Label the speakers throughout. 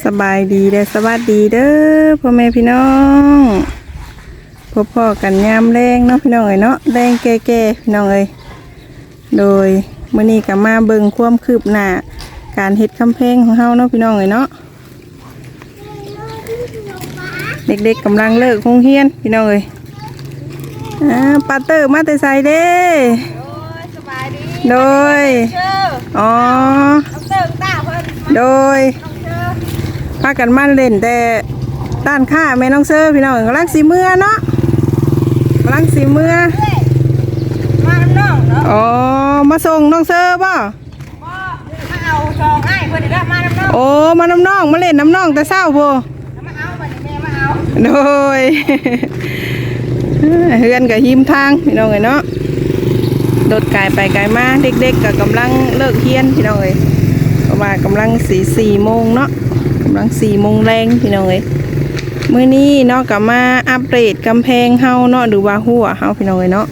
Speaker 1: สบายดีเด้อสวัสดีเด้อพ่อแม่พี่น้องพบพ่อกันยามแรงเนาะพี่น้องเอ้ยเนาะแรงแก่ๆพี่น้องเอ้ยโดยมื้อนี้ก็มาเบิ่งความคืบหน้าการเฮ็ดคำเพลงของเฮาเนาะพี่น้องเอ้ยเนาะเด็กๆกำลังเลิกโรงเรียนพี่น้องเอ้ยอ่าปาเตอร์มาแต่ไสเด้
Speaker 2: สบายดี
Speaker 1: โดย
Speaker 2: เชื่อ
Speaker 1: อ๋อ
Speaker 2: น้องเติงตาเพิ่น
Speaker 1: โดย
Speaker 2: น้องเชื่อ
Speaker 1: พากันมาเล่นแต่ด้านข้าแม่น้องเซอร์พี่น้องกำลังสีเมื่อเนาะกำลังสีเมื่อ
Speaker 2: มาน้องเนาะ
Speaker 1: อ๋อมาส่งน้องเซอร์ป่ะ
Speaker 2: บ่มาเอาซองให้เพิ่นได้มาน้ำน้อง
Speaker 1: โอ้มาน้ำน้องมาเล่นน้ำน้องแต่เศร้าโบ
Speaker 2: มาเอาบัดนี้แม่มาเอา
Speaker 1: โดยเฮือนกับหิมทางพี่น้องเอ้ยเนาะโดดไกลไปไกลมาเด็กๆกับกำลังเลิกเฮียนพี่น้องเอ้ยเพราะว่ากำลังสี่สี่โมงเนาะกำลังสี่โมงแรงพี่น้องเอ้ยมื้อนี้เนาะกับมาอัปเดตกำแพงเฮาเนาะหรือว่าหัวเฮาพี่น้องเอ้ยเนาะ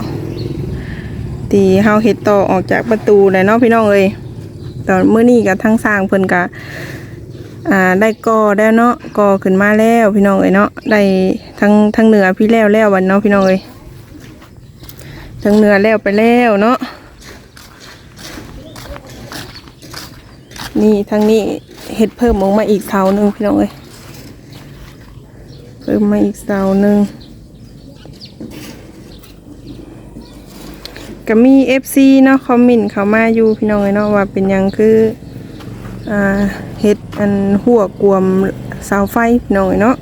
Speaker 1: ที่เฮาเฮ็ดต่อออกจากประตูเลยเนาะพี่น้องเอ้ยตอนมื้อนี้กับทั้งสร้างเพิ่นกะอ่าได้ก่อได้เนาะก่อขึ้นมาแล้วพี่น้องเอ้ยเนาะได้ทั้งทั้งเหนือพี่แล้วแล้ววันเนาะพี่น้องเอ้ยทั้งเหนือแล้วไปแล้วเนาะนี่ทางนี้ เห็ดเพิ่มออกมาอีกเสาหนึ่งพี่น้องเอ้ยเพิ่มมาอีกเสาหนึ่งก็มี FC เนาะคอมเมนต์เขามาอยู่พี่น้องเอ้ยเนาะว่าเป็นยังคืออ่าเฮ็ดอันหัวกวมเสาไฟพี่น้องเอ้ยเนาะ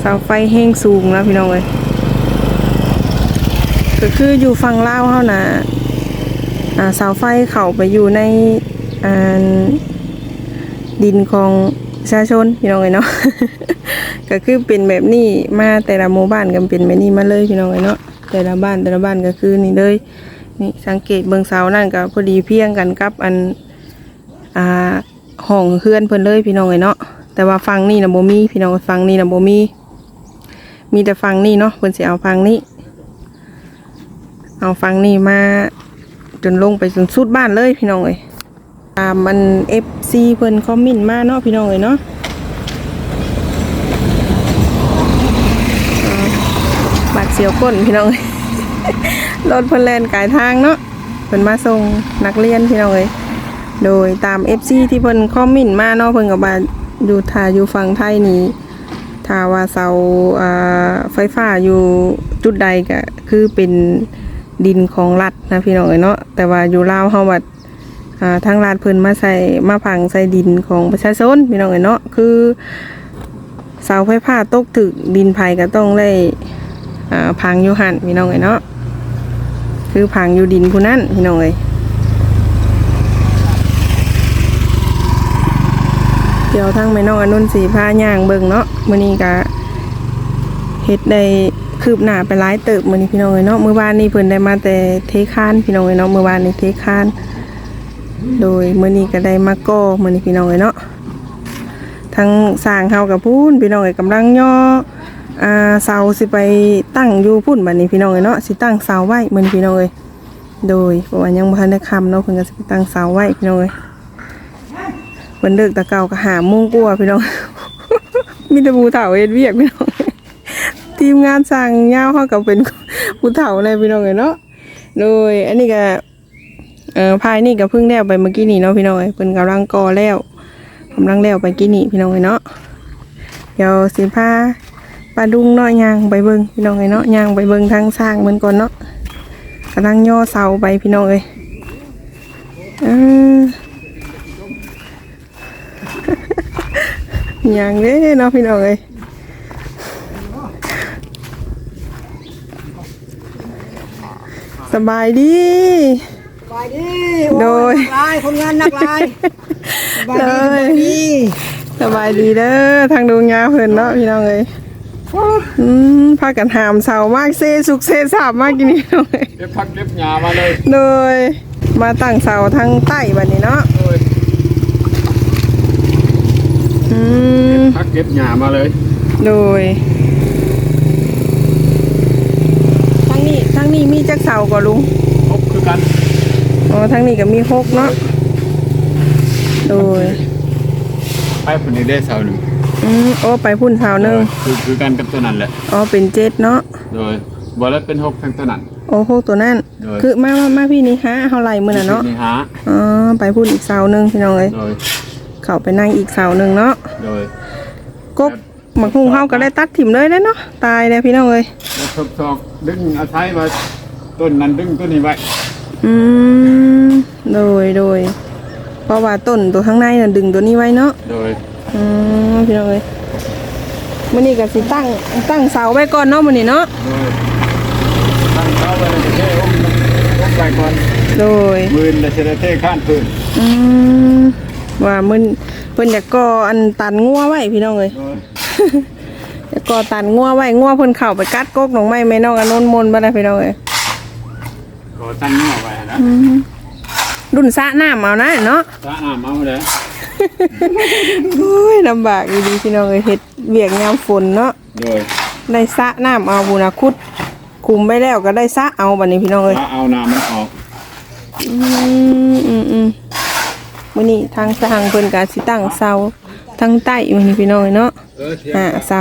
Speaker 1: เสาไฟแห้งสูงแล้วพี่น้องเอ้ยก็คืออยู่ฝั่งลาวเฮาน่ะอ่าเสาไฟเข้าไปอยู่ในอ่า ดินของประชาชนพี่น้องเอ้ยเนาะ ก็คือเป็นแบบนี้มาแต่ละหมู่บ้านก็เป็นแบบนี้มาเลยพี่น้องเอ้ยเนาะแต่ละบ้านแต่ละบ้านก็คือนี่เลยนี่สังเกตเบิ่งเสานั่นก็พอดีเพียงกันกับอันอ่าห้องเฮือนเพิ่นเลยพี่น้องเอ้ยเนาะแต่ว่าฟังนี่นะโบมีพี่น้องฟังนี่นะโบมี มีแต่ฟังนี่เนาะเพิ่นสิเอาฟังนี้เอาฟังนี่มาจนลงไปจนสุดบ้านเลยพี่น้องเอ้ย ตามมัน FC เพิ่นคอมเมนต์มาเนาะพี่น้องเอ้ยเนาะบาดเสียวก้นพี่น้องเอ้ยรถเพิ่นแล่นกายทางเนาะเพิ่นมาส่งนักเรียนพี่น้องเอ้ยโดยตาม FC ที่เพิ่นคอมเมนต์มาเนาะเพิ่นก็ว่าอยู่ทาอยู่ฝั่งไทยนี่ถ้าว่าเสาอ่าไฟฟ้าอยู่จุดใดก็คือเป็นดินของรัฐนะพี่น้องเอ้ยเนาะแต่ว่าอยู่ลาวเฮาวัดอ่า ทางรัฐเพิ่นมาใส่มาพังใส่ดินของประชาชนพี่น้องเอ้ยเนาะคือเสาไฟฟ้าตกถึกดินไผก็ต้องได้อ่าพังอยู่หันพี่น้องเอ้ยเนาะคือพังอยู่ดินผู้นั้นพี่น้องเอ้ยเดี๋ยวทั้งแม่น้องอนุนสีผ้าย่างเบิ่งเนาะมื้อนี้ก็เฮ็ดได้คืบหน้าไปหลายเติบมื้อนี้พี่น้องเอ้ยเนาะมื้อวานนี้เพิ่นได้มาแต่เทคานพี่น้องเอ้ยเนาะมื้อวานนี้เทคาน โดยเมื้อนี้ก็ได้มาก่อมื้อนี้พี่น้องเอ้ยเนาะทั้งสร้างเฮากับพูนพี่น้องเอ้ยกำลังย่ออ่าเสาสิไปตั้งอยู่พุ่นบัดนี้พี่น้องเอ้ยเนาะสิตั้งเสาไว้มื้อนี้พี่น้องเอ้ยโดยเพราะว่ายังบ่ทันได้คำเนาะเพิ่นก็สิไปตั้งเสาไว้พี่น้องเอ้ยเพิ่นเลิกตะเก่าก็หาโมงกว่าพี่น้อง มีแต่ผู้เฒ่าเฮ็ดเวียกพี่น้องทีมงานสั่งยาวเฮาก็เป็นผู้เฒ่าเลยพี่น้องเอ้ยเนาะโดยอันนี้ก็ เออภายนี่ก็เพิ่งแล้วไปเมื่อกี้นี่เนาะพี่น้องเอ้ยเพิ่นกำลังก่อแล้วกำลังแล้วไปกี้นี่พี่น้องเอ้ยเนาะเดี๋ยวสิพาปลาดุงเนาะย่างไปเบิงพี่น้องเอ้ยเนาะยางไปเบิงทางสร้างเพิ่นก่อนเนาะกำลังย่อเสาไปพี่น้องเอ้ยอออย่างนี้เนาะพี่น้องเอ้ยสบายดี
Speaker 2: สบายดี
Speaker 1: โดย
Speaker 2: ลายคนงานนักลายสบาย
Speaker 1: เล
Speaker 2: ดี
Speaker 1: ยสบายดีเด้อทางดูงาเพิ่นเนาะพี่น้องเอ้ยอืมพากันหามเสามากเซสุกเซสาบมากกินนี่น้องเอ้ย
Speaker 3: เก็บพักเก็บหญ้ามาเลย
Speaker 1: โดยมาตั้งเสาทางใต้บัดนี้เนาะ
Speaker 3: โอ้ย
Speaker 1: อืม
Speaker 3: พักเก็บหญ้ามาเลย
Speaker 1: โดยทางนี้ทางนี้มีจักเสาก่อลุง
Speaker 3: ครบคือกัน
Speaker 1: อ๋อทางนี้ก็มีหกเนาะโดย
Speaker 3: ไปพุ่นนี่ได้เสาหนึ่ง
Speaker 1: อืมโอ้ไปพุ่นสาวหนึง
Speaker 3: คือคือกันกับตัวนั้นแหละ
Speaker 1: อ๋อเป็นเจ็ดเนาะ
Speaker 3: โดยบ่แล้วเป็นหกทั้งตัวนั้น
Speaker 1: โอ้โหตัวนั่น
Speaker 3: โดย
Speaker 1: คือมามามาพี่นี่ฮะเฮาไหลมื้อน่ะเนาะ
Speaker 3: นี่ฮะ
Speaker 1: อ๋อไปพุ่นอีกเสาหนึงพี่น้องเอ้ย
Speaker 3: โดย
Speaker 1: เข้าไปนั่งอีกเสาหนึงเนาะ
Speaker 3: โดย
Speaker 1: กบหมักหุงเฮาก็ได้ตัดถิ่มเลยเด้อเนาะตายแล้วพี่น้องเอ้ย
Speaker 3: แล้วทบทอกดึงอาศัยว่าต้นนั้นดึงต้นนี้ไว้
Speaker 1: อืมโดยโดยเพราะว่าต้นตัวข้างในน่ะดึงตัวนี้ไว้เนาะ
Speaker 3: โดย
Speaker 1: อืมพี่น้องเอ้ยมื้อนี้ก็สิตั้งตั้งเสาไว้ก่อนเนาะมื้อนี้เนาะ
Speaker 3: โดยตั้งเท้าไว้แล้วจะเทอ้อมอ้อมไปก่อน
Speaker 1: โดย
Speaker 3: มืนแล้วจะได้เทข้านพื้น
Speaker 1: อืมว่ามันเพิ่นอยากก่ออันตันงัวไว้พี่น้องเอ้ย
Speaker 3: โดย
Speaker 1: อยากก่อตันงัวไว้งัวเพิ่นเข้าไปกัดกกหนองไม้แม่น้องอนนท์มนต์บ่ได้พี่น้องเอ้ย
Speaker 3: ก็ตั้งนี่เอาไว้นะ
Speaker 1: รุ่นสระน้ำเอานะเนาะ
Speaker 3: ถ้าน้ำเอาเลย
Speaker 1: โอ้ยลำบากอีดีพี่น้องเอ้ยเฮ็ดเวียกยามฝนเนาะ
Speaker 3: โดย
Speaker 1: ได้สระน้ำเอาบุญคุดคุมไปแล้วก็ได้สระเอาบัดนี้พี่น้องเอ้ย
Speaker 3: ถ้าเอาน้ำมันออก
Speaker 1: อืมอืมอืมมื้อนี้ทางสร้างเพิ่นก็สิตั้งเสาทางใต้มื้อนี้พี่น้องเอ้ยเนาะ
Speaker 3: เออเทีย
Speaker 1: อ่าเสา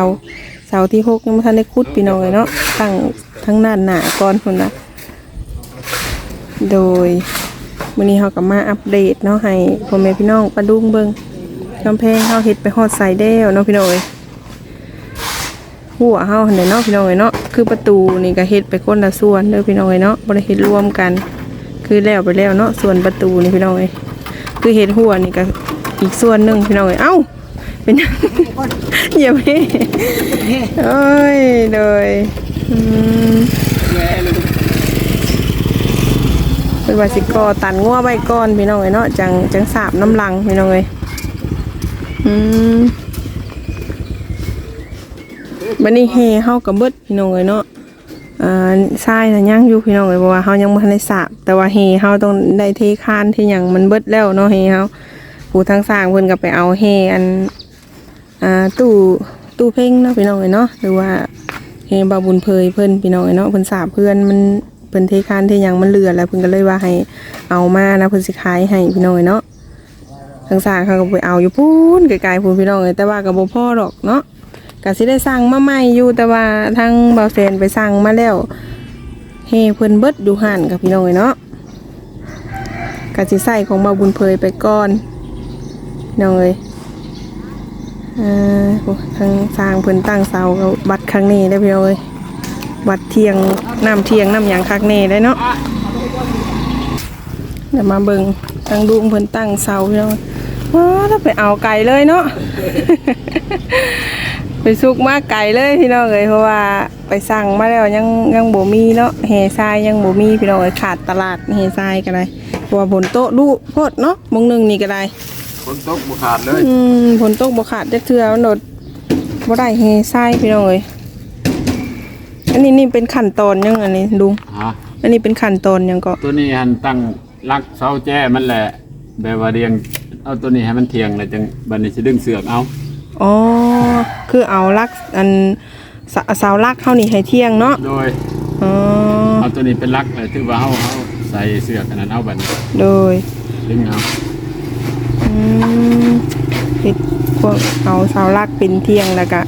Speaker 1: เสาที่หกยังบ่ทันได้ขุดพี่น้องเอ้ยเนาะตั้งทางด้านหน้าก่อนพุ่นน่ะ โดยมื้อนี้เฮาก็มาอัปเดตเนาะให้พ่อแม่พี่น้องปะดุงเบิ่งกำแพงเฮาเฮ็ดไปฮอดไสแล้วเนาะพี่น้องเอ้ยหัวเฮาหั่นแหละเนาะพี่น้องเอ้ยเนาะคือประตูนี่ก็เฮ็ดไปคนละส่วนเด้อพี่น้องเอ้ยเนาะบ่ได้เฮ็ดรวมกัน คือแล้วไปแล้วเนาะส่วนประตูนี่พี่น้องเอ้ยคือเฮ็ดหัวนี่ก็อีกส่วนหนึ่งพี่น้องเอ้ยเอ้าเป็นหยังอย่าเพ่โอ้ยโดยอืม เป็นว่าสิกอตันงัวไว้ก่อนพี่น้องเอ้ยเนาะจังจังสาบน้ำลังพี่น้องเอ้ยอืมบันนี้เฮเฮากับเบิดพี่น้องเอ้ยเนาะอ่าทรายน่ะยังอยู่พี่น้องเอ้ยเพราะว่าเฮายังบ่ทันได้สาบแต่ว่าเฮเฮาต้องได้เทคานที่หยังมันเบิดแล้วเนาะเฮเฮาผู้ทางสร้างเพิ่นก็ไปเอาเฮอันอ่าตู้ตู้เพ่งเนาะพี่น้องเอ้ยเนาะหรือว่าเฮบาบุญเพยเพิ่นพี่น้องเอ้ยเนาะเพิ่นสาบเพื่อนมัน เพิ่นเทคานที่ยังมันเหลือแล้วเพิ่นก็เลยว่าให้เอามานะเพิ่นสิขายให้พี่น้องเอ้ยเนาะทางสร้างเขาก็ไปเอาอยู่พูนไกลๆพูนพี่น้องเอ้ยแต่ว่าก็บ่พ่อดอกเนาะก็สิได้สั่งมาใหม่อยู่แต่ว่าทางเบาเซนไปสั่งมาแล้วเฮเพิ่นเบิดอยู่หันกับพี่น้องเอ้ยเนาะก็สิใส่ของเบาบุญเพยไปก่อนพี่น้องเอ้ยเอ่อโอ้ทางสร้างเพิ่นตั้งเสาบัดครั้งนี้ได้พี่น้องเอ้ย บัดเที่ยงน้ำเที่ยงน้ำหยางคักแน่ได้เนาะเดี๋ยวมาเบิ่งทางดุงเพิ่นตั้งเสาพี่น้องว้าถ้าไปเอาไก่เลยเนาะไปสุกมาไก่เลยพี่น้องเอ้ยเพราะว่าไปสั่งมาแล้วยังยังบ่มีเนาะแห่ทรายยังบ่มีพี่น้องเอ้ยขาดตลาดแห่ทรายก็ได้เพราะว่าฝนโตะดุโพดเนาะมงหนึงนี่ก็ได้
Speaker 3: ฝนตกบุขาดเลย
Speaker 1: อืมฝนตกบ่ขาดจักเทื่อมันโดดบ่ได้แห่ทรายพี่น้องเอ้ย อันนี้นี่เป็นขั้นตอนยังอันนี้ลุง
Speaker 3: ฮะ
Speaker 1: อันนี้เป็นขั้นตอนยังก็
Speaker 3: ตัวนี้หันตั้งรักเสาแจ้มันแหละแบบว่าเรียงเอาตัวนี้ให้มันเทียงเลยจังบัดนี้สิดึงเสือกเอา
Speaker 1: อ๋อคือเอาลักอันเสาเสาลักเฮานี่ให้เที่ยงเนาะ
Speaker 3: โดย
Speaker 1: อ๋อ
Speaker 3: เอาตัวนี้เป็นรักเลยถือว่าเฮาเฮาใส่เสือกอันนั้นเอาบัดนี้
Speaker 1: โดย
Speaker 3: ดึงเอา
Speaker 1: อืมเฮ็ดพวกเอาเสาลักเป็นเที่ยงแล้วก็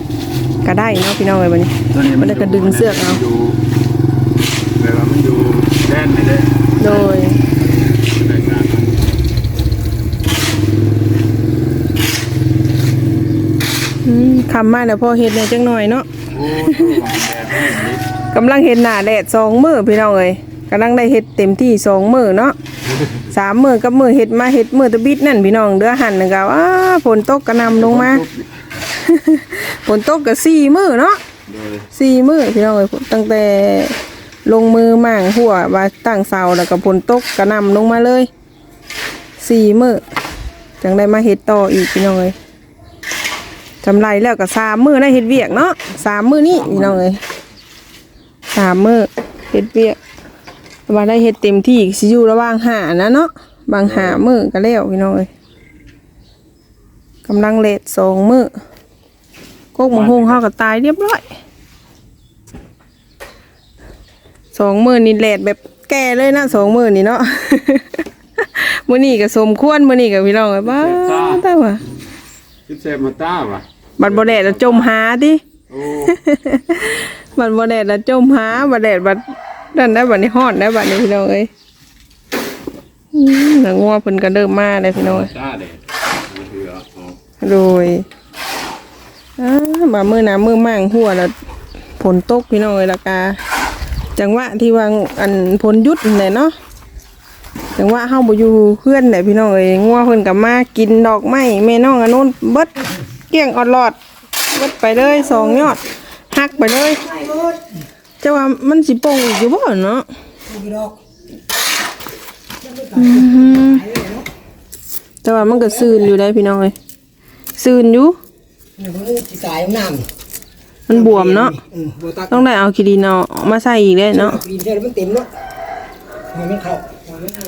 Speaker 1: ก็ได้เนาะพี่น้องเอ้ยบัดนี้
Speaker 3: ตัวนี้
Speaker 1: มันก็ดึงเสือกเอา
Speaker 3: ยู่แบบว่ามันอยู่แน่นเลยเด้
Speaker 1: โดย
Speaker 3: ในงาน
Speaker 1: อืมคำมาแล้วพอเฮ็ดเนี่ยจังหน่อยเนาะ
Speaker 3: โอ้ยแดดแห้งนิด
Speaker 1: กำลังเฮ็ดหน้าแดดสองมื้อพี่น้องเอ้ยกำลังได้เฮ็ดเต็มที่สองมื้อเนาะสามมื้อกับมื้อเฮ็ดมาเฮ็ดมื้อตะบิดนั่นพี่น้องเด้อหันนึงก็อ้าฝนตกกระหนำลงมา ฝนตกก็สี่มื้อเนาะ
Speaker 3: โดย
Speaker 1: สี่มื้อพี่น้องเอ้ยตั้งแต่ลงมือมั่างหัวว่าตั้งเสาแล้วก็ฝนตกกระหนำลงมาเลยสี่มื้อจังได้มาเฮ็ดต่ออีกพี่น้องเอ้ยจำไรแล้วก็สามมื้อได้เฮ็ดเวียกเนาะสามมื้อนี้พี่น้องเอ้ยสามมื้อเฮ็ดเวียกว่าได้เฮ็ดเต็มที่สิอยู่ระหว่างหานะเนาะบางหามื้อก็แล้วพี่น้องเอ้ยกำลังเลทสองมื้อ กกหมงหงเฮาก็ตายเรียบร้อยสองหมื่นนี่แหลดแบบแก่เลยนะสองหมื่นนี่เนาะ มื้อนี้ก็สมควรมื้อนี้ก็พี่น้องเอ้ยบ้าแต่ว่า
Speaker 3: คิดเซฟมาต้าวะ
Speaker 1: บัดบ่แดดแล้วจมหาติ
Speaker 3: โอ้
Speaker 1: บัดบ่แดดแล้วจมหาบัดแดดบัดนั่นได้บัดนี้ฮอดได้บัดนี้พี่น้องเอ้ยอืมหนังงัวเพิ่นก็เริ่มมาแล้วพี่น้องเอ้ย
Speaker 3: ต้าเด็ดมันคืออ๋อ
Speaker 1: โดย อ่ามามือหนามือมั่งหัวแล้วฝนตกพี่น้องเอ้ยละกาจังหวะที่วางอันฝนหยุดนั่นแหละเนาะจังหวะเฮาบ่อยู่เพื่อนแหละพี่น้องเอ้ยงัวเพิ่นก็มากินดอกไม้แม่น้องอันนู้นเบิดเกี้ยงออดหลอดเบิดไปเลยสองยอดหักไปเลยเจ้าว่ามันสิโป่งอีกอยู่บ่เนาะแต่ว่ามันก็ซื่นอยู่ได้พี่น้องเอ้ยซื่นอยู่
Speaker 4: นี่มันสิกายน้ำ
Speaker 1: มันบวมเนาะ
Speaker 4: อืมบ่ตัก
Speaker 1: ต้องได้เอาคีดีนเอามาใส่อีกได้เนาะ
Speaker 4: ปีนเท่ามันเต็มเนาะให้มันเข้าให้มันเอา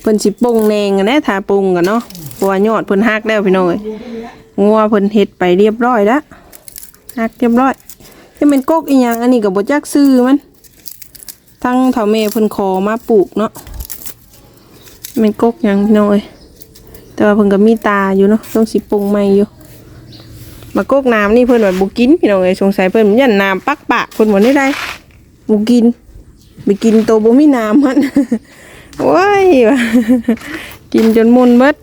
Speaker 1: เพิ่นสิปรุงแนงกันแน่ทาปรุงกันเนาะเพราะว่ายอดเพิ่นฮักแล้วพี่น้องเอ้ยงัวเพิ่นเฮ็ดไปเรียบร้อยแล้วฮักเรียบร้อยจะเป็นกกอีหยังอันนี้ก็บ่จักซื้อมัน ทั้งเฒ่าแม่เพิ่นขอมาปลูกเนาะเป็นกกหยังพี่น้องเอ้ยแต่ว่าเพิ่นก็มีตาอยู่เนาะต้องสิปรุงใหม่อยู่ มากกน้ำนี่เพิ่นว่าบ่กินพี่น้องเอ้ยสงสัยเพิ่นยันน้ำปักปากเพิ่นบ่ได้ได้บ่กินไปกินโตบ่มีน้ำมันโอ้ยกินจนมุนเบิด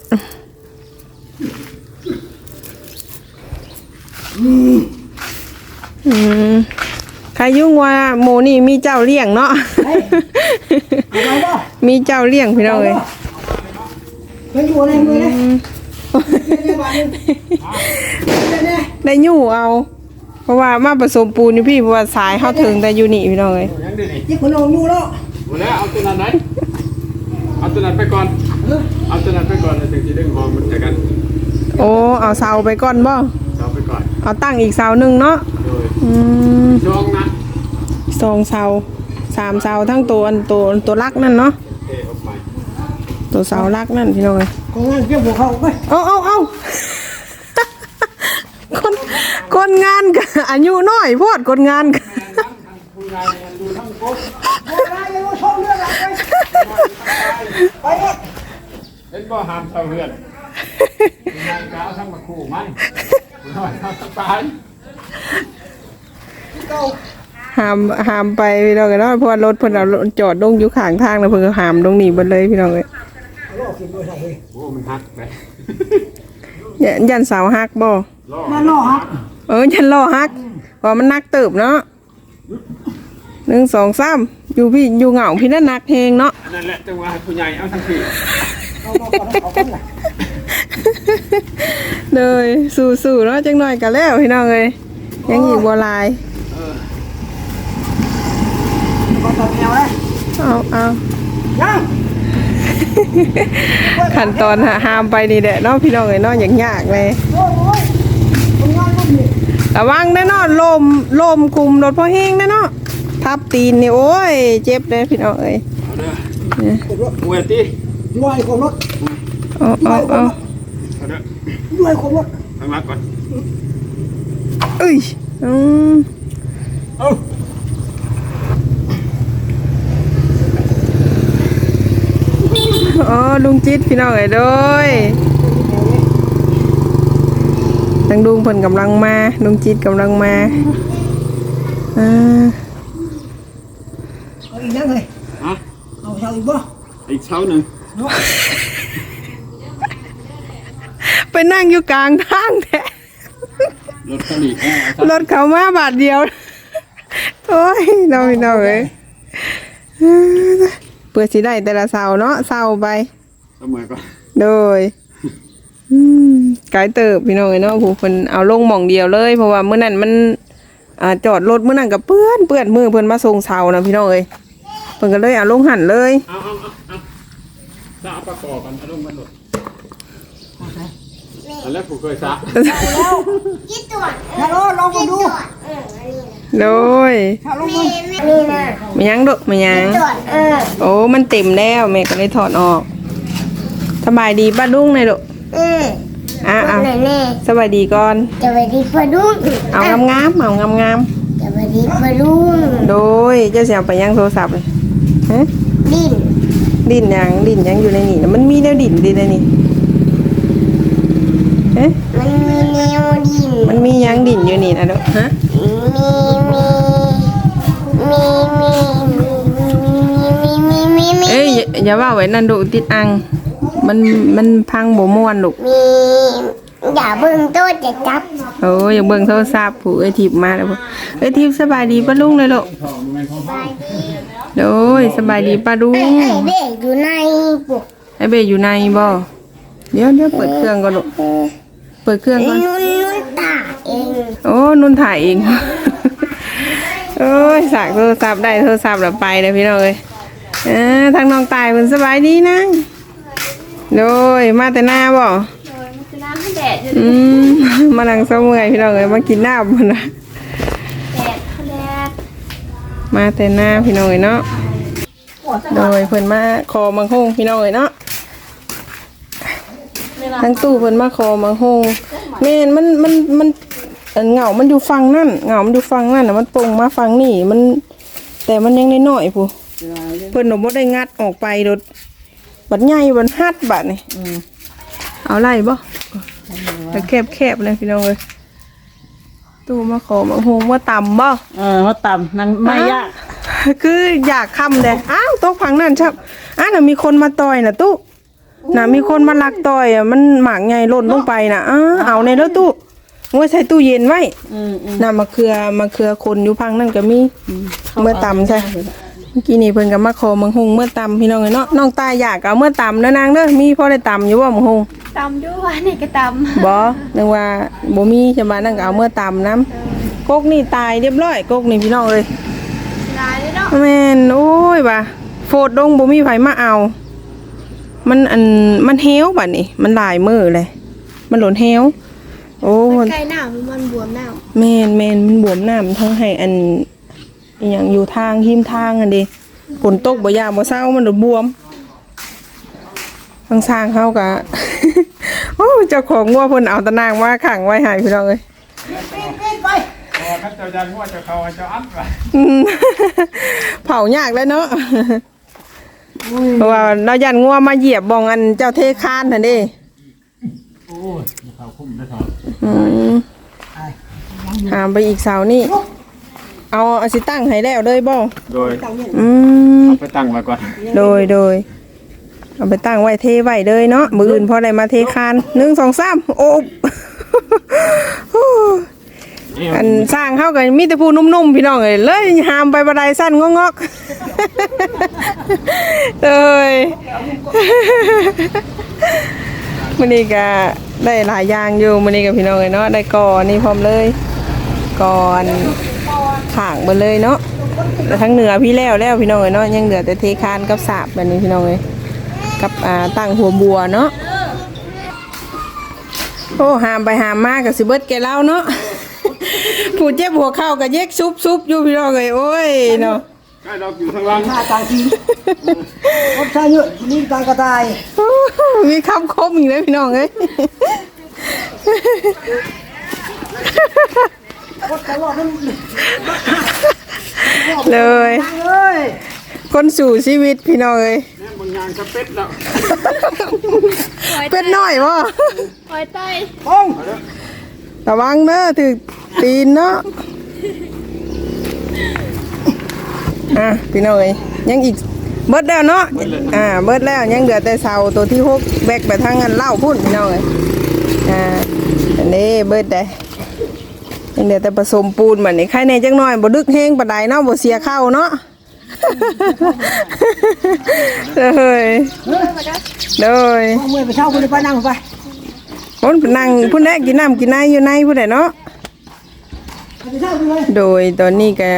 Speaker 1: อืมใครยุ่งว่าหมูนี่มีเจ้าเลี้ยงเนาะมีเจ้าเลี้ยงพี่น้องเลย
Speaker 4: มันอยู่ในมือเลยเนี่ยบาดนึงเนี่ย
Speaker 1: ได้ยู่เอา เพราะว่ามาผสมปูนอยู่พี่เพราะว่าสายเข้าถึงแต่อยู่นี่พี่น้องเลย
Speaker 3: ยังดีนี่
Speaker 4: ที่คนเอาอยู่แล้ว
Speaker 3: หมดแล้วเอาตัวนั้นไหนเอาตัวนั้นไปก่อนเอาตัวนั้นไปก่อนแล้วถึงจะดึงหอมมันจากกัน
Speaker 1: โอ้เอาเสาไปก่อนบ่
Speaker 3: เอาไปก่อน
Speaker 1: เอาตั้งอีกเสาหนึ่งเนาะ
Speaker 3: โดย
Speaker 1: อืม
Speaker 3: ช่วงนะ
Speaker 1: สองเสาสามเสาทั้งตัวอันตัวตัวลักนั่นเนาะ
Speaker 3: เทออกไป
Speaker 1: ตัวเสาลักนั่นพี่น้องเลย
Speaker 4: ของงาน เกี่ยวกับเขาไป
Speaker 1: เอาเอาเอาคนคนงานกะอายุน้อยโพอดคนงานกะ
Speaker 4: โอ้ยยังชมเรื่องอะไรไปไป
Speaker 3: เห็นบ่หามเท่าเพื่อนงานก้าวทั้งมาคู่มันน้อยทำตาย
Speaker 4: เก่า
Speaker 1: หามหามไปพี่น้องกันเนาะเพราะว่ารถเพิ่นเอารถจอดลงอยู่ข้างทางแล้วเพิ่นก็หามลงนี่เบิดเลยพี่น้องเอ้ย
Speaker 4: โลกกินด้วยใส่
Speaker 3: โอ้มันหักไป
Speaker 1: ยันยันเสาหักบ่
Speaker 3: ล่อ
Speaker 4: นั่นเนาะฮะ
Speaker 1: เออยันล้อหักเพราะมันนักเติบเนาะหนึ่งสองสามอยู่พี่อยู่เหงาพี่นั่นนักเพลงเนาะ
Speaker 3: นั่นแหละจังหวะผู้ใหญ่เอาทั้งที
Speaker 4: เอามาก่อนเอาก่อนล่ะ
Speaker 1: เลยสู้ๆเนาะจังหน่อยกันแล้วพี่น้องเอ้ยยังอีกบ่หลาย
Speaker 4: ก่อนต่อแถวเลย
Speaker 1: เอาเอา
Speaker 4: ยัง
Speaker 1: ขั้นตอนหาหามไปนี่แหละเนาะพี่น้องเอ้ยเนาะอย่างยากเลย
Speaker 4: โอ้ยคนงานรุ่นนี้
Speaker 1: ระวังได้อเนาะลมลมคุมรถพ่อแห้งได้อเนาะทับตีนนี่โอ้ย เจ็บเลยพี่น้องเอ้ย
Speaker 3: เอาเด้อ
Speaker 1: เนี่ย
Speaker 3: มวยตี
Speaker 4: ด้วยคนรถ
Speaker 1: เอาเอาเอา
Speaker 3: เอาเด้อ
Speaker 4: ด้วยคนรถ
Speaker 3: ข้างหลังก่อน
Speaker 1: เอ้ยอืม
Speaker 3: เอา
Speaker 1: อ๋อลุงจิตพี่น้องเอ้ยโดยทางลุงเพิ่นกำลังมาลุงจิตกำลังมาอ่า
Speaker 4: เอาอีกยังไง
Speaker 3: ฮะ
Speaker 4: เอาเช่าอีกบ่
Speaker 3: อีกเช้าหนึ่ง
Speaker 4: เนาะ
Speaker 1: ไปนั่งอยู่กลางทางแท้
Speaker 3: รถกะหรี่แอร์
Speaker 1: รถเขามาบาทเดียว โอ้ยน้องพี่น้องเอ้ยเพื่อสิได้แต่ละเสาเนาะเสาไป
Speaker 3: เสมอก่อน
Speaker 1: โดยอืมไกลเติบพี่น้องเอ้ยเนาะผู้เพิ่นเอาลงหม่องเดียวเลย เพราะว่ามื้อนั้นมันอ่าจอดรถมื้อนั้นก็เปื้อนเปื้อนมือเพิ่นมาส่งเสานะพี่น้องเอ้ยเพิ่นก็เลยเอาลงหันเลย
Speaker 3: เอาเอาเอาเอาถ้าเอาประกอบกันเอาลงมาหลด อันแรกผมเคยซัก
Speaker 2: คิดตัว
Speaker 4: ฮัลโหลลองมาดู
Speaker 2: เอออันนี้นะ
Speaker 1: โดย
Speaker 4: ถ้าลงมา
Speaker 2: อันนี้นะ
Speaker 1: มันยังดอกมันยัง
Speaker 2: ตัวเออ
Speaker 1: โอ้มันเต็มแล้วแม่ก็เลยถอดออกสบายดีป้าดุ้งเลยลูก
Speaker 2: เออ
Speaker 1: อะ
Speaker 2: ค
Speaker 1: อะ
Speaker 2: นไหนแน่
Speaker 1: สบายดีก่อน
Speaker 2: จะไปดีปลาดุ้ง
Speaker 1: เอางามงามๆเอางามงาม
Speaker 2: จะไปดีปลาดุ้ง
Speaker 1: ๆโดยเจ้าเสียไปยังโทรศัพท์เลยฮะ
Speaker 2: ดิ้น
Speaker 1: ดินยังดินยังอยู่ในนี่นะมันมีแนวดินดินในนี่
Speaker 2: ดิน
Speaker 1: อยู่นี่นะลูกฮะเอ้ยอย่าว่าไว้นั่นลูกติดอัง มันมันพังโบม่วนลูก
Speaker 2: มีอย่าเบิ่งโทษจะจับ
Speaker 1: โอ้ยอย่าเบิ่งโทษทราบผู้เอทิบมาแล้วเอ้ยทิบสบายดีป้าลุงเลยลูก
Speaker 2: สด
Speaker 1: โอ้ยสบายดีป้าลุง
Speaker 2: ไอเบอยู่ใน
Speaker 1: ไอเบอยู่ในบ่เดี๋ยวเดี๋ยวเปิดเครื่องก่อนลูก เปิดเครื่องก่อน
Speaker 2: นุ่นนุ่นตาเอง
Speaker 1: โอ้นุ่นถ่ายเองโอ้ยสากโทรศัพท์ได้โทรศัพท์แล้วไปเลยพี่น้องเอ้ยเออทางน้องตายเพิ่นสบายดีนะโดยมาแต่หน้าบ่
Speaker 2: น้ำให้แดดอยู่
Speaker 1: อืมมานั่งเศร้าเมื่อยพี่น้องเอ้ยมากินน้ำพุ่นนะ
Speaker 2: แดดเขาแดด
Speaker 1: มาแต่หน้าพี่น้องเอ้ยเนาะโดยเพิ่นมาคอมังคงพี่น้องเอ้ยเนาะ ทั้งตู้เพิ่นมาคอมังคงแม่นมันมันมันอันเหงา มันอยู่ฝั่งนั่นเหงา มันอยู่ฝั่งนั่นน่ะมันตรงมาฝั่งนี่มัน แต่มันยังน้อยๆผู้เพิ่นน่ะบ่ได้งัดออกไปโดดบัดใหญ่บัดฮัดบัดนี่เอาไล่บ่แล้วแคบๆเลยพี่น้องเอ้ยตู้มาขอมังคงว่าต่ำบ่
Speaker 4: เออมาต่ำนังไม่ยาก
Speaker 1: คืออยากคำเลยอ้าวโต๊ะพังนั่นชับอ้าวน่ะมีคนมาต่อยน่ะตู้ น่ะมีคนมาลักต่อยอะมันหมากไงหล่นลงไปน่ะอ้าเอาในแล้วตู้ไว้ใส่ตู้เย็นไว้
Speaker 4: อืมอืม
Speaker 1: น่ะมะเขือมะเขือคนอยู่พังนั่นก็มีเมื่อตำใช่เมื่อกี้นี่เพิ่นก็มาขอมังหุงเมื่อตำพี่น้องเอ้ยเนาะน้องตายอยากเอาเมื่อตำเด้อนางเด้อมีพอได้ตำอยู่บ่มังหุง
Speaker 2: ตำด้วยนี่ก็ต
Speaker 1: บ่นึกว่าบ่มีใช่ไหมนั่นก็เอาเมื่อตำน้ำกกนี่ตายเรียบร้อยกกนี่พี่น้องเอ้ยำ
Speaker 2: ลายเลยเนาะ
Speaker 1: แม่นโอ้ยว่ะโฟดดงบ่มีไผมาเอา มันอันมันเฮวบัดนี้ มันหลายมือเลย มันหล่นเฮวโอ้
Speaker 2: ใกล้หน้ามันบวมหน้า
Speaker 1: แม่นแม่นมันบวมน้ำทั้งให้อันอหย่างอยู่ทางหิมทางอันเดิฝนตกบ่ยามบ่เศร้ามันโดนบวมทางสร้างเขากะ โอ้เจ้าของงัวเพิ่นเอาตะนางมาขังไว้ให้พี่น้องเอ้ย
Speaker 3: พอเขาเจ้ายันว่าจะเขาจะอัดไป
Speaker 1: อืมเผายากเลยเนาะ เพราะว่าเรายันงัวมาเหยียบบองอันเจ้าเทคานน่ะเดิ
Speaker 3: โอ้ยเขาคุ้มได้เขา
Speaker 1: อืมหามไปอีกเสานี่ เอาเอาสิตั้งให้แล้วเลยบ่
Speaker 3: โดย
Speaker 1: อืม
Speaker 3: เอาไปตั้งไว้ก่อน
Speaker 1: โดยโดยเอาไปตั้งไว้เทไว้เลยเนาะมืออื่นพอได้มาเทคานหนึ่งสองสามโอบ อันสร้างเข้ากันมีแต่ผู้นุ่มๆพี่น้องเลยเลยหามไปบันไดสั้นงอกๆเลยมันนี้ก็ได้หลายอย่างอยู่มันนี้กับพี่น้องเลยเนาะได้ก่อนนี่พร้อมเลยก่อนขางมาเลยเนาะแต่ทั้งเหนือพี่แล้วแล้วพี่น้องเลยเนาะยังเหลือแต่เทคานกับสาบแบบนี้พี่น้องเลยกับอ่าตั้งหัวบัวเนาะโอ้หามไปหามมากกับสิเบิดแกเล่าเนาะ ผู้เจ็บหัวเข่ากับเย็กซุบซุบอยู่พี่น้องเลยโอ้ยเนาะ
Speaker 3: ใกล้เราอยู่ทางล่าง
Speaker 4: หน้าตางทีคนชายเยอะนี่ตางกระต่าย
Speaker 1: มีคำคมอีกแล้วพี่น้องเอ้ย
Speaker 4: คนตลอดนั่น
Speaker 1: เลย
Speaker 4: เอ้ย
Speaker 1: คนสู่ชีวิตพี่น้องเอ้ย
Speaker 3: แม่บางงานกระเป็ดแล้ว
Speaker 1: เป็นน้อยวะ
Speaker 2: คอยใต้
Speaker 4: ป้อง
Speaker 1: ระวังเด้อถือ ตีนเนาะอะพี่น้องเอ้ยยังอีกเบิดแล้วเนาะอ่าเบิดแล้วยังเหลือแต่เสาตัวที่หกแบกไปทางเงินเหล่าพุ่นพี่น้องเอ้ยอ่าอันนี้เบิดได้ยังเหลือแต่ผสมปูนบัดนี้ใครในจังน้อยบ่ดึกแห้งปานใดเนาะบ่เสียเข้าเนาะเฮ้ยเด้ย
Speaker 4: ป้องเมื่อไปเช่าคุณไปนั่งไป
Speaker 1: พุ่นนั่งพุ่นแรกกินน้ำกินน้ำอยู่ในพุ่นไหนเนาะ
Speaker 4: ไปเช่าคุณเลย
Speaker 1: โดยตอนนี้ก็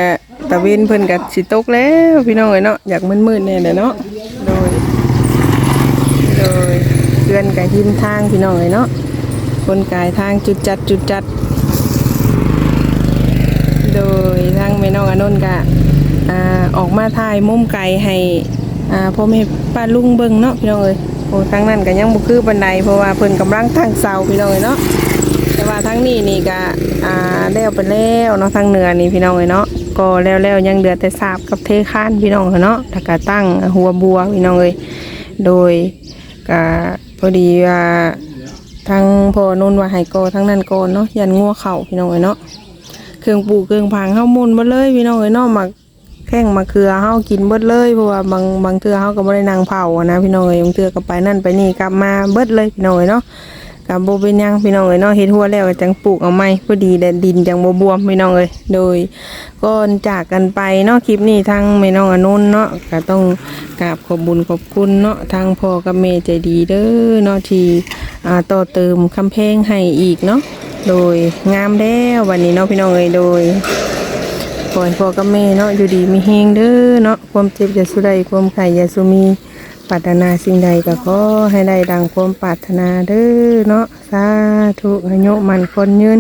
Speaker 1: ตะเวนเพิ่นก็สิตกแล้วพี่น้องเอ้ยเนาะอยากมืดๆแน่เลยเนาะโดยโดยเพื่อนก็หิมทางพี่น้องเอ้ยเนาะคนกายทางจุดจัดจุดจัด โดยทางแม่น้องอนนท์ก็อออกมาถ่ายมุมไกลให้อ่าพ่อแม่ป้าลุงเบิ่งเนาะพี่น้องเอ้ยโอ้ทางนั้นก็ยังบ่คือปานใดเพราะว่าเพิ่นกำลังทางเสาพี่น้องเอ้ยเนาะ แต่ว่าทางนี้นี่ก็อ่าแล้วไปแล้วเนาะทางเหนือนี่พี่น้องเอ้ยเนาะก็แล้วแล้วยังเหลือแต่สาบกับเทคานพี่น้องเอ้ยเนาะแล้วก็ตั้งหัวบัวพี่น้องเอ้ยโดยก็พอดีว่าทางพอนุ่นว่าให้กทั้งนั้นก่อนเนาะยันงัวเข่าพี่น้องเอ้ยเนาะเครื่องปูเครื่องพังเฮามุนหมดเลยพี่น้องเอ้ยเนาะมาแข้งมาเคือเฮากินเบิดเลยเพราะว่าบางบางเทือเฮาก็บ่ได้นางเผาอะนะพี่น้องเอ้ยบางเทือก็ไปนั่นไปนี่กลับมาเบิดเลยพี่น้องเอ้ยเนาะ กับโบเป็นยังพี่น้องเอ้ยเนาะเฮ็ดหัวแล้วจังปลูกเอาใหม่พอดีแดดดินจังบ่บวมพี่น้องเอ้ยโดยก่อนจากกันไปเนาะคลิปนี้ทางแม่น้องอนุนเนาะก็ต้องกราบขอบบุญขอบคุณเนาะทางพ่อกับแม่ใจดีเด้อเนาะที่อ่าต่อเติมคำเพลงให้อีกเนาะโดยงามแล้ววันนี้เนาะพี่น้องเอ้ยโดยขอให้พ่อกับแม่เนาะอยู่ดีมีเฮงเด้อเนาะความเจ็บอย่าสุใดความไข่อย่าสุมี ปรารถนาสิ่งใดก็ขอให้ได้ดังความปรารถนาเด้อเนาะสาธุให้โยมมันคนยืน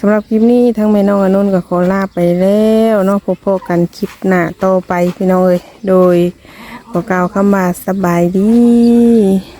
Speaker 1: สำหรับคลิปนี้ทั้งแม่น้องอนุนก็ขอลาไปแล้วเนาะพบกันคลิปหน้าต่อไปพี่น้องเอ้ยโดยขอกล่าวคำว่าสบายดี